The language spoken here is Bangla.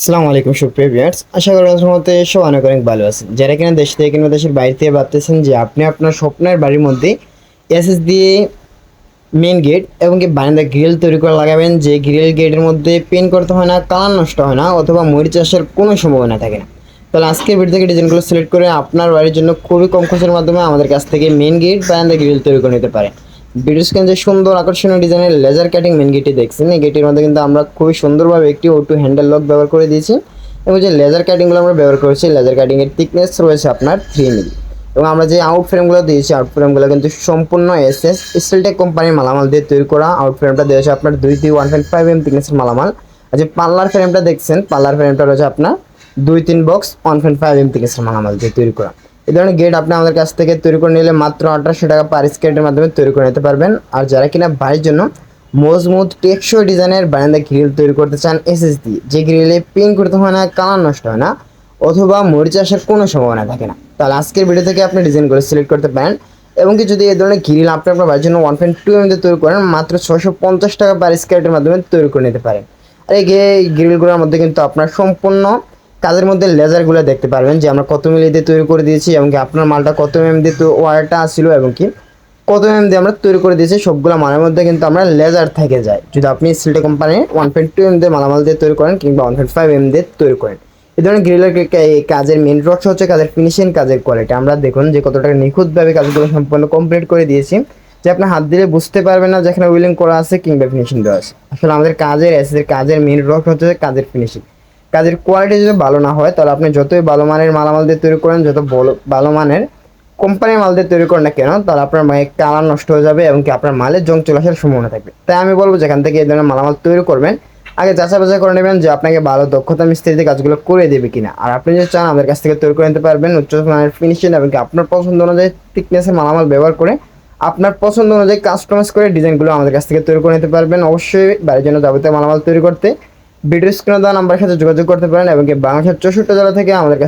আসসালামু আলাইকুম, সুপ্রিয় ভিউয়ার্স। আশা করি মধ্যে সব অনেক অনেক ভালো আছেন। যারা কিনা দেশ থেকে কিংবা দেশের বাইরে থেকে ভাবতেছেন যে আপনি আপনার স্বপ্নের বাড়ির মধ্যে এসএস দিয়ে মেন গেট এবং কি বারান্দা গ্রিল তৈরি করে লাগাবেন, যে গ্রিল গেটের মধ্যে পেন করতে হয় না, কালার নষ্ট হয় না, অথবা মরিচ চাষের কোনো সম্ভাবনা থাকে না। তাহলে আজকের ভিডিও থেকে ডিজাইনগুলো সিলেক্ট করে আপনার বাড়ির জন্য খুবই কম খরচের মাধ্যমে আমাদের কাছ থেকে মেন গেট বারান্দা গ্রিল তৈরি করে নিতে পারেন। ভিডিও যে সুন্দর আকর্ষণীয় ডিজাইনের লেজার কাটিং মেন গেটটি দেখছেন? এই গেটের মধ্যে কিন্তু আমরা খুবই সুন্দরভাবে একটি ওটু হ্যান্ডেল লক ব্যবহার করে দিয়েছি এবং যে লেজার কাটিংগুলো আমরা ব্যবহার করেছি, লেজার কাটিংয়ের থিকনেস রয়েছে আপনার থ্রি মিলি। এবং আমরা যে আউট ফ্রেমগুলো দিয়েছি আউট ফ্রেমগুলো কিন্তু সম্পূর্ণ এস এস স্টিলটেক কোম্পানির মালামাল দিয়ে তৈরি করা আউট ফ্রেমটা দিয়েছে আপনার দুই দুই ওয়ান পয়েন্ট ফাইভ এম থিকনেসের মালামাল। আর যে পার্লার ফ্রেমটা দেখছেন পার্লার ফ্রেমটা রয়েছে আপনার দুই তিন box one point five M থিকনেসের মালামাল দিয়ে তৈরি করা। এই ধরনের গেট আপনি আমাদের কাছ থেকে তৈরি করে নিলে মাত্র আঠারোশো টাকা পার স্কেটের মাধ্যমে তৈরি করে নিতে পারবেন। আর যারা কিনা বাড়ির জন্য মজবুত টেকসই ডিজাইনের বারান্দা গ্রিল তৈরি করতে চান এসএস দিয়ে যে গ্রিলে পিন করতে হয় না, কালার নষ্ট হয় না, অথবা মরিচ আসার কোনো সম্ভাবনা থাকে না। তাহলে আজকের ভিডিও থেকে আপনি ডিজাইনগুলো সিলেক্ট করতে পারেন এবং কি যদি এই ধরনের গ্রিল আপনি আপনার বাড়ির জন্য ওয়ান পয়েন্ট টু এম তৈরি করেন, মাত্র ছশো পঞ্চাশ টাকা পার স্কোয়ারের মাধ্যমে তৈরি করে নিতে পারেন। আর এই গ্রিলগুলোর মধ্যে কিন্তু আপনার সম্পূর্ণ কাজের মধ্যে লেজারগুলো দেখতে পারবেন যে আমরা কত মিলি দিয়ে তৈরি করে দিয়েছি এবং কি আপনার মালটা কত এম দিয়ে ওয়ারটা আসছিল এবং কি কত এম দিয়ে আমরা তৈরি করে দিয়েছি, সবগুলো মালের মধ্যে কিন্তু আমরা লেজার থেকে যায়। যদি আপনি সিলটে কোম্পানির ওয়ান পয়েন্ট টু এম দিয়ে মালামাল দিয়ে তৈরি করেন কিংবা ওয়ান পয়েন্ট ফাইভ এম দিয়ে তৈরি করেন। এই ধরনের গ্রিলের কাজের মেন রক্স হচ্ছে কাজের ফিনিশিং কাজের কোয়ালিটি আমরা দেখুন যে কতটা নিখুঁতভাবে কাজগুলো সম্পূর্ণ কমপ্লিট করে দিয়েছি, যে আপনি হাত দিলে বুঝতে পারবেন না যেখানে উইলিং করা আছে কিংবা ফিনিশিং দেওয়া আছে। আসলে আমাদের কাজের এসের কাজের মেন রক্স হচ্ছে কাজের ফিনিশিং কাজের কোয়ালিটি যদি ভালো না হয়, তাহলে আপনি যতই ভালো মানের মালামাল দিয়ে তৈরি করেন, যত ভালো মানের কোম্পানির মাল দিয়ে তৈরি করেন না কেন, তাহলে আপনার মায়ের কালার নষ্ট হয়ে যাবে এবং কি আপনার মালের জং চলে আসার সম্ভাবনা থাকবে। তাই আমি বলব যেখান থেকে এই ধরনের মালামাল তৈরি করবেন। আগে যাচাই বাছাই করে নেবেন যে আপনাকে ভালো দক্ষতা মিস্ত্রিতে কাজগুলো করে দেবে কিনা। আর আপনি যদি চান আমাদের কাছ থেকে তৈরি করে নিতে পারবেন উচ্চ মানের ফিনিশিং এবং আপনার পছন্দ অনুযায়ী থিকনেসের মালামাল ব্যবহার করে, আপনার পছন্দ অনুযায়ী কাস্টমাইজ করে ডিজাইনগুলো আমাদের কাছ থেকে তৈরি করে নিতে পারবেন। অবশ্যই বাড়ির জন্য যাবতীয় মালামাল তৈরি করতে ভিডিও স্ক্রিনে দেওয়া নাম্বারের সাথে যোগাযোগ করতে পারেন এবং বাংলাদেশের চৌষট্টি জেলা থেকে আমাদের কাছ